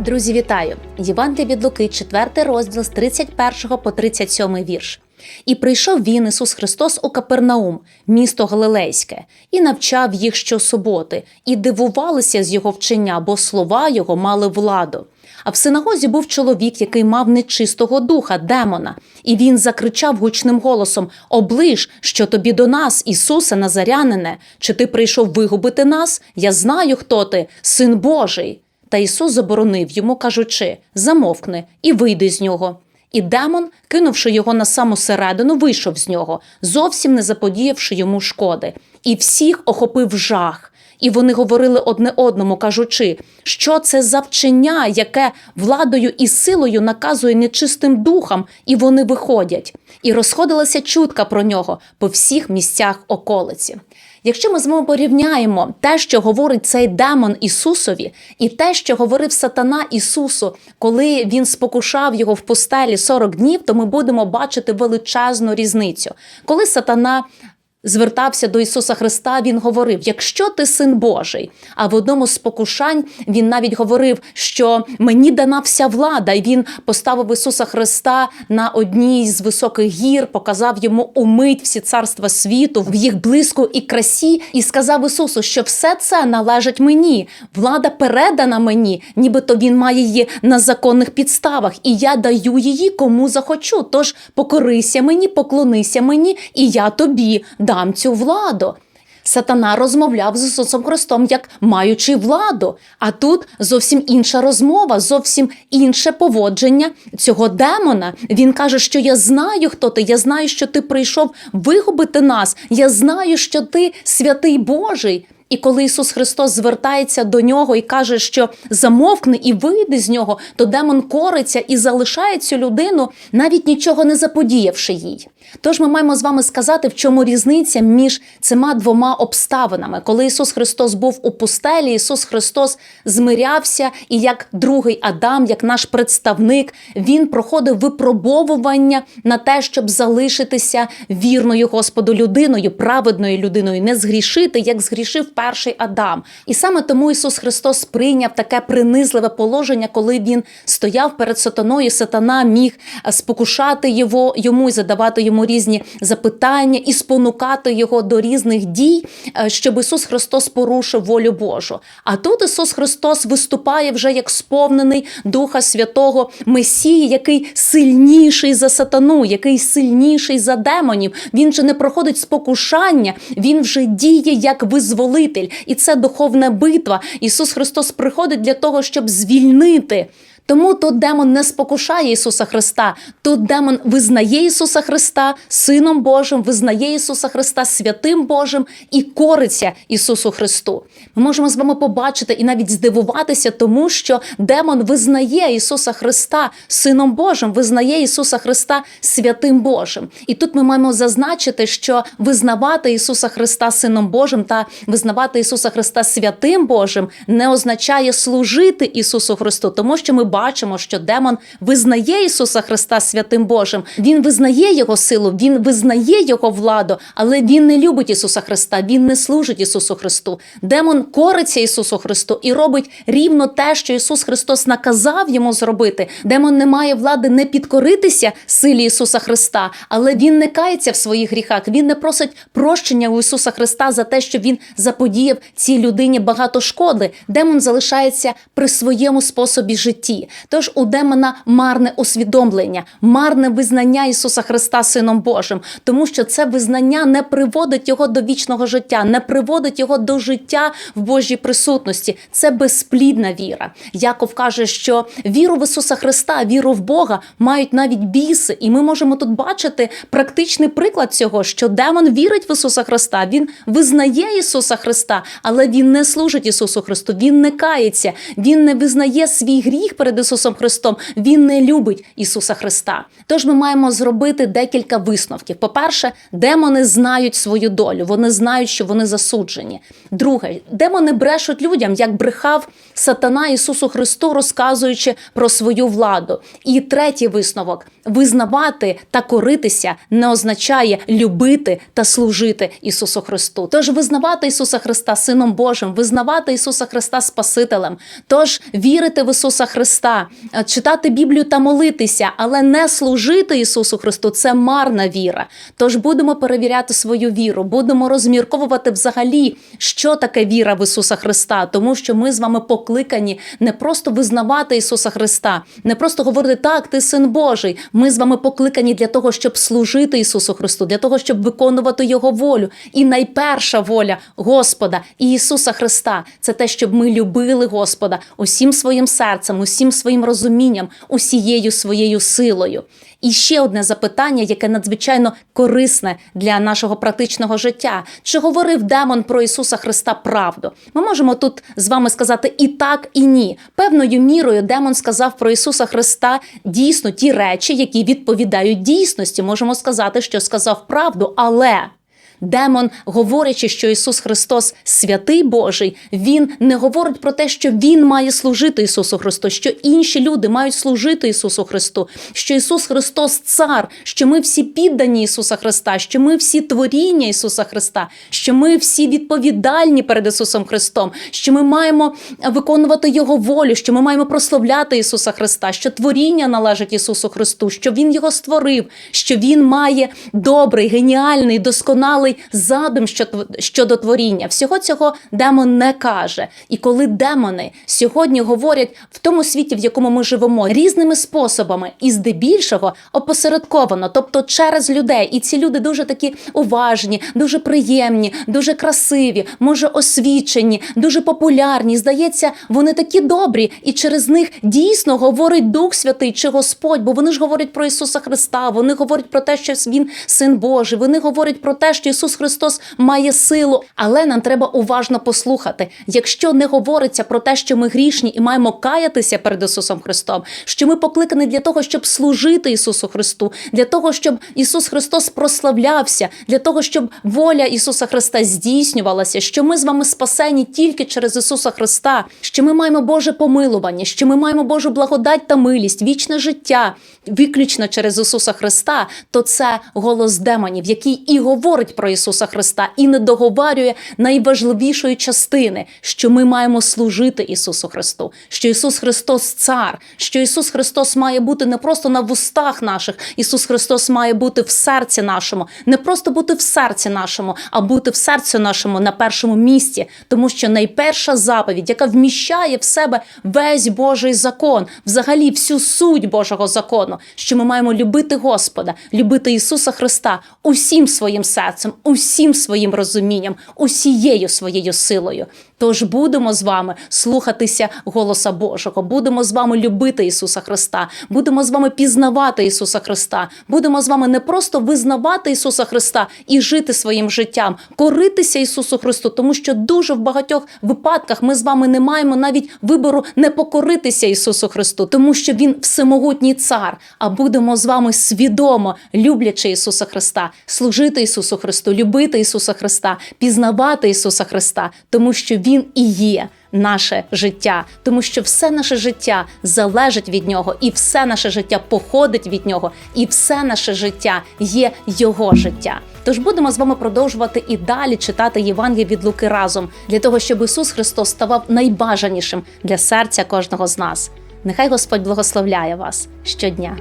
Друзі, вітаю! Євангелія від Луки, 4 розділ з 31 по 37 вірш. І прийшов він, Ісус Христос, у Капернаум, місто Галилейське, і навчав їх щосуботи, і дивувалися з його вчення, бо слова його мали владу. А в синагозі був чоловік, який мав нечистого духа, демона, і він закричав гучним голосом: Оближ, що тобі до нас, Ісусе Назарянине, чи ти прийшов вигубити нас? Я знаю, хто ти, син Божий. Та Ісус заборонив йому, кажучи: Замовкни і вийди з нього. І демон, кинувши його на саму середину, вийшов з нього, зовсім не заподіявши йому шкоди, і всіх охопив жах. І вони говорили одне одному, кажучи, що це за вчення, яке владою і силою наказує нечистим духам, і вони виходять. І розходилася чутка про нього по всіх місцях околиці. Якщо ми з вами порівняємо те, що говорить цей демон Ісусові, і те, що говорив сатана Ісусу, коли він спокушав його в пустелі 40 днів, то ми будемо бачити величезну різницю. Коли сатана звертався до Ісуса Христа, він говорив: Якщо ти син Божий, а в одному з покушань він навіть говорив, що мені дана вся влада, і він поставив Ісуса Христа на одній з високих гір, показав йому умить всі царства світу в їх блиску і красі, і сказав Ісусу, що все це належить мені, влада передана мені, нібито він має її на законних підставах, і я даю її кому захочу. Тож покорися мені, поклонися мені, і я тобі дам цю владу. Сатана розмовляв з Ісусом Христом як маючи владу. А тут зовсім інша розмова, зовсім інше поводження цього демона. Він каже, що я знаю, хто ти, я знаю, що ти прийшов вигубити нас. Я знаю, що ти святий Божий. І коли Ісус Христос звертається до нього і каже, що замовкни і вийди з нього, то демон кориться і залишає цю людину, навіть нічого не заподіявши їй. Тож ми маємо з вами сказати, в чому різниця між цими двома обставинами. Коли Ісус Христос був у пустелі, Ісус Христос змирявся, і як другий Адам, як наш представник, Він проходив випробовування на те, щоб залишитися вірною Господу людиною, праведною людиною, не згрішити, як згрішив перший Адам. І саме тому Ісус Христос прийняв таке принизливе положення, коли Він стояв перед сатаною, сатана міг спокушати його, йому і задавати йому різні запитання і спонукати його до різних дій, е, щоб Ісус Христос порушив волю Божу. А тут Ісус Христос виступає вже як сповнений Духа Святого Месії, який сильніший за сатану, який сильніший за демонів. Він же не проходить спокушання, він вже діє як визволитель, і це духовна битва. Ісус Христос приходить для того, щоб звільнити. Тому тут демон не спокушає Ісуса Христа, тут демон визнає Ісуса Христа Сином Божим, визнає Ісуса Христа святим Божим і кориться Ісусу Христу. Ми можемо з вами побачити і навіть здивуватися, тому що демон визнає Ісуса Христа Сином Божим, визнає Ісуса Христа святим Божим. І тут ми маємо зазначити, що визнавати Ісуса Христа Сином Божим та визнавати Ісуса Христа святим Божим не означає служити Ісусу Христу, тому що ми що демон визнає Ісуса Христа святим Божим. Він визнає Його силу, він визнає Його владу, але він не любить Ісуса Христа, він не служить Ісусу Христу. Демон кориться Ісусу Христу і робить рівно те, що Ісус Христос наказав йому зробити. Демон не має влади не підкоритися силі Ісуса Христа, але він не кається в своїх гріхах. Він не просить прощення у Ісуса Христа за те, що він заподіяв цій людині багато шкоди. Демон залишається при своєму способі житті. Тож у демона марне усвідомлення, марне визнання Ісуса Христа Сином Божим, тому що це визнання не приводить його до вічного життя, не приводить його до життя в Божій присутності. Це безплідна віра. Яков каже, що віру в Ісуса Христа, віру в Бога мають навіть біси, і ми можемо тут бачити практичний приклад цього, що демон вірить в Ісуса Христа, він визнає Ісуса Христа, але він не служить Ісусу Христу, він не кається, він не визнає свій гріх перед перед Ісусом Христом, він не любить Ісуса Христа. Тож ми маємо зробити декілька висновків. По-перше, демони знають свою долю, вони знають, що вони засуджені. Друге, демони брешуть людям, як брехав сатана Ісусу Христу, розказуючи про свою владу. І третій висновок: визнавати та коритися не означає любити та служити Ісусу Христу. Тож визнавати Ісуса Христа Сином Божим, визнавати Ісуса Христа Спасителем, тож вірити в Ісуса Христа, е, читати Біблію та молитися, але не служити Ісусу Христу це марна віра. Тож будемо перевіряти свою віру, будемо розмірковувати взагалі, що таке віра в Ісуса Христа, тому що ми з вами покликані не просто визнавати Ісуса Христа, не просто говорити так, ти син Божий. Ми з вами покликані для того, щоб служити Ісусу Христу, для того, щоб виконувати Його волю. І найперша воля Господа і Ісуса Христа це те, щоб ми любили Господа усім своїм серцем, усім своїм розумінням, усією своєю силою. І ще одне запитання, яке надзвичайно корисне для нашого практичного життя: чи говорив демон про Ісуса Христа правду? Ми можемо тут з вами сказати і так, і ні. Певною мірою демон сказав про Ісуса Христа дійсно ті речі, які відповідають дійсності. Можемо сказати, що сказав правду, але. Демон, говорячи, що Ісус Христос святий Божий, Він не говорить про те, що Він має служити Ісусу Христу, що інші люди мають служити Ісусу Христу, що Ісус Христос Цар, що ми всі піддані Ісуса Христа, що ми всі творіння Ісуса Христа, що ми всі відповідальні перед Ісусом Христом, що ми маємо виконувати Його волю, що ми маємо прославляти Ісуса Христа, що творіння належить Ісусу Христу, що Він його створив, що Він має добрий, геніальний, досконалий задум щодо творіння. Всього цього демон не каже. І коли демони сьогодні говорять в тому світі, в якому ми живемо, різними способами, і здебільшого опосередковано, тобто через людей, і ці люди дуже такі уважні, дуже приємні, дуже красиві, може освічені, дуже популярні. Здається, вони такі добрі, і через них дійсно говорить Дух Святий чи Господь, бо вони ж говорять про Ісуса Христа, вони говорять про те, що Він син Божий, вони говорять про те, що Ісус Христос має силу, але нам треба уважно послухати. Якщо не говориться про те, що ми грішні і маємо каятися перед Ісусом Христом, що ми покликані для того, щоб служити Ісусу Христу, для того, щоб Ісус Христос прославлявся, для того, щоб воля Ісуса Христа здійснювалася, що ми з вами спасені тільки через Ісуса Христа, що ми маємо Боже помилування, що ми маємо Божу благодать та милість, вічне життя виключно через Ісуса Христа, то це голос демонів, який і говорить про Ісуса Христа, і не договарює найважливішої частини, що ми маємо служити Ісусу Христу, що Ісус Христос Цар, що Ісус Христос має бути не просто на вустах наших, Ісус Христос має бути в серці нашому, не просто бути в серці нашому, а бути в серці нашому на першому місці, тому що найперша заповідь, яка вміщає в себе весь Божий закон, взагалі всю суть Божого закону, що ми маємо любити Господа, любити Ісуса Христа усім своїм серцем, усім своїм розумінням, усією своєю силою. Тож будемо з вами слухатися голоса Божого, будемо з вами любити Ісуса Христа, будемо з вами пізнавати Ісуса Христа, будемо з вами не просто визнавати Ісуса Христа і жити своїм життям, коритися Ісусу Христу, тому що дуже в багатьох випадках ми з вами не маємо навіть вибору не покоритися Ісусу Христу, тому що Він всемогутній цар. А будемо з вами свідомо люблячи Ісуса Христа, служити Ісусу Христу, любити Ісуса Христа, пізнавати Ісуса Христа, тому що Він і є наше життя, тому що все наше життя залежить від нього, і все наше життя походить від нього, і все наше життя є Його життя. Тож будемо з вами продовжувати і далі читати Євангеліє від Луки разом для того, щоб Ісус Христос ставав найбажанішим для серця кожного з нас. Нехай Господь благословляє вас щодня.